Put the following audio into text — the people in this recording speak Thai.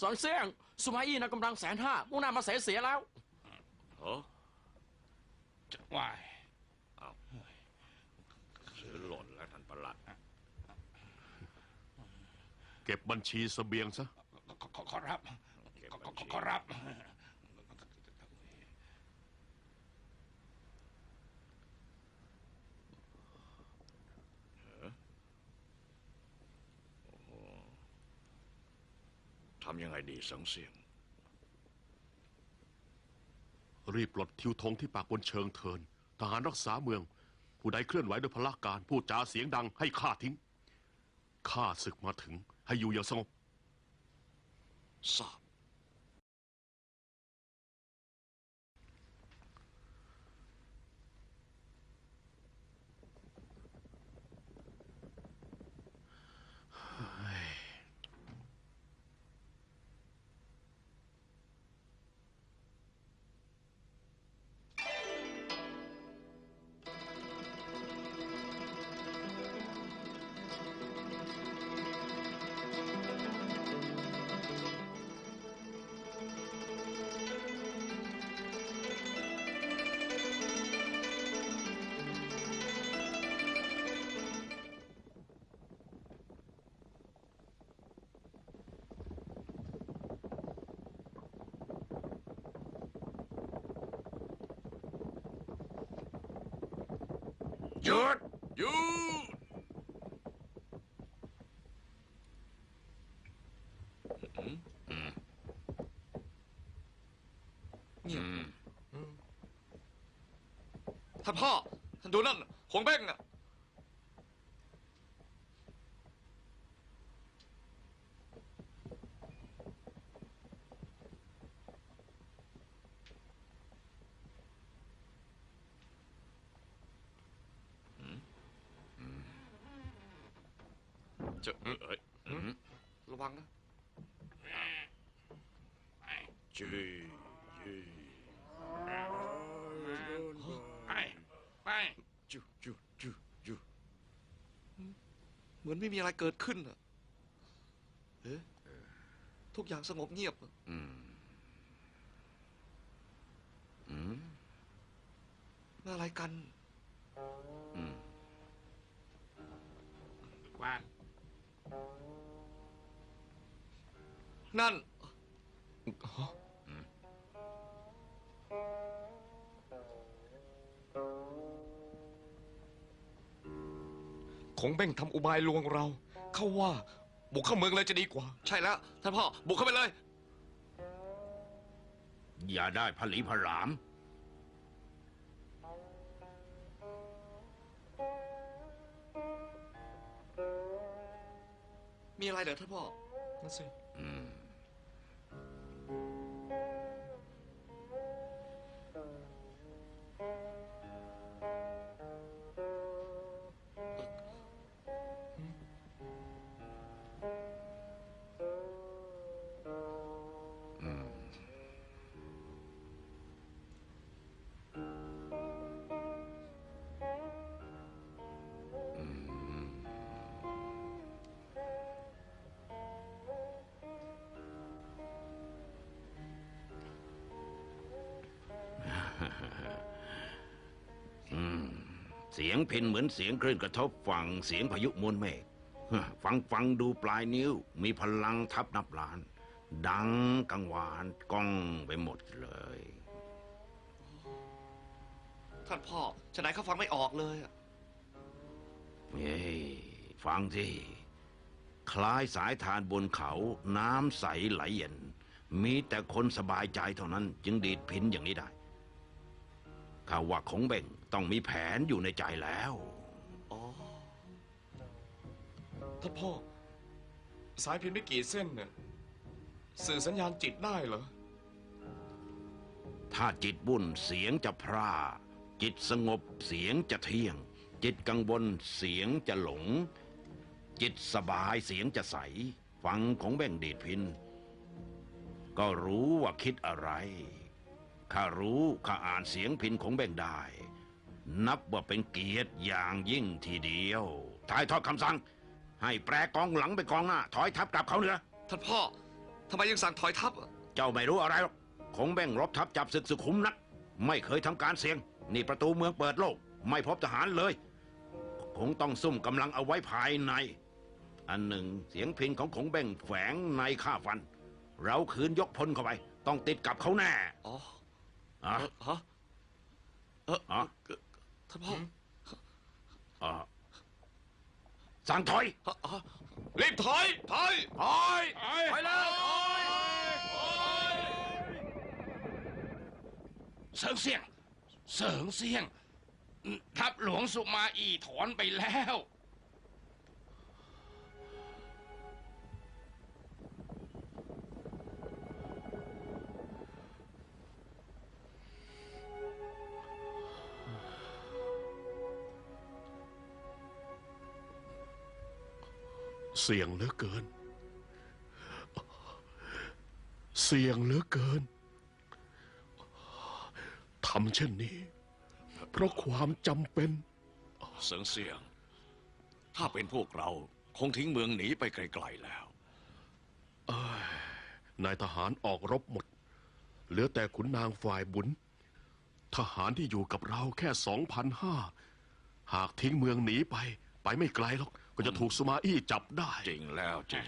สอนเสี่ยง สุมาอี้นะกำลังแสนห้ามุ่งหน้ามาเสียเสียแล้วเฮ้อจะว่ายซื้อหล่นแล้วท่านประหลัด เก็บบัญชีเสบียงซะ ขอขอขอรับเก็บขอบัญชีขอรับำยังไงดีสังเสียง รีบปลดทิวธงที่ปากบนเชิงเทิน ทหารรักษาเมือง ผู้ใดเคลื่อนไหวโดยพละการ พูดจาเสียงดังให้ฆ่าทิ้ง ข้าศึกมาถึงให้อยู่อย่างสงบ ทราบ หยุดหยุดท่านพ่อท่านดูนั่นหงเบ้งน่ะ จะเอ้ยระวังนะจีจีไปไปจุจุจุจุเหมือนไม่มีอะไรเกิดขึ้นอะเอ๊ะทุกอย่างสงบเงียบอะอืมอืมอะไรกัน นั่น คงเบ้งทำอุบายลวงเรา เข้าว่า บุกเข้าเมืองเลยจะดีกว่า ใช่แล้ว ท่านพ่อ บุกเข้าไปเลย อย่าได้ผลีผลาม มีอะไรเดี๋ยวท่านพ่อนั่นสิ อืม เสียงพินเหมือนเสียงคลื่นกระทบฝั่งเสียงพายุมวลเมฆฮะฟังฟังดูปลายนิ้ว มีพลังทับนับล้าน ดังกังวานก้องไปหมดเลย ท่านพ่อฉะไหนเขาฟังไม่ออกเลยอะเฮ้ยฟังสิคล้ายสายทานบนเขา น้ำใสไหลเย็น มีแต่คนสบายใจเท่านั้น จึงดีดพินอย่างนี้ได้ ข้าว่าคงเบ่งต้องมีแผนอยู่ในใจแล้ว อ๋อท่านพ่อ สายพินไม่กี่เส้นเนี่ยสื่อสัญญาณจิตได้เหรอ ถ้าจิตบุญเสียงจะพร่า จิตสงบเสียงจะเที่ยง จิตกังวลเสียงจะหลง จิตสบายเสียงจะใส ฟังของแบ่งดีดพิน ก็รู้ว่าคิดอะไร ข้ารู้ข้าอ่านเสียงพินของแบ่งได้ นับว่าเป็นเกียรติอย่างยิ่งทีเดียวถ่ายทอดคำสั่ง ให้แปรกองหลังไปกองหน้า ถอยทับกลับเขาเหนือท่านพ่อทำไมยังสั่งถอยทัพอะเจ้าไม่รู้อะไรหรอกคงแบ่งรบทัพจับศึกสุขุมนัก ไม่เคยทำการเสี่ยง นี่ประตูเมืองเปิดโลก ไม่พบทหารเลย คงต้องซุ่มกำลังเอาไว้ภายใน อันหนึ่งเสียงพินของขงแบ่งแฝงในข้าฟัน เราคืนยกพลเข้าไป ต้องติดกับเขาแน่ อ๋ออะเออฮะเอออะท่านพ่ออะสั่งถอยฮะฮะรีบถอย ถอย ถอยไปแล้วเสิงเสียง เสิงเสียงทัพหลวงสุมาอีถอนไปแล้ว เสี่ยงเหลือเกิน เสี่ยงเหลือเกินทำเช่นนี้ เพราะความจำเป็น เสียงเสียง ถ้าเป็นพวกเราคงทิ้งเมืองหนีไปไกลๆแล้วนายทหารออกรบหมด เหลือแต่ขุนนางฝ่ายบุญ ทหารที่อยู่กับเราแค่สองพันห้าหากทิ้งเมืองหนีไป ไปไม่ไกลหรอก ก็จะถูกสมาอี้จับได้ จริงแล้วจริง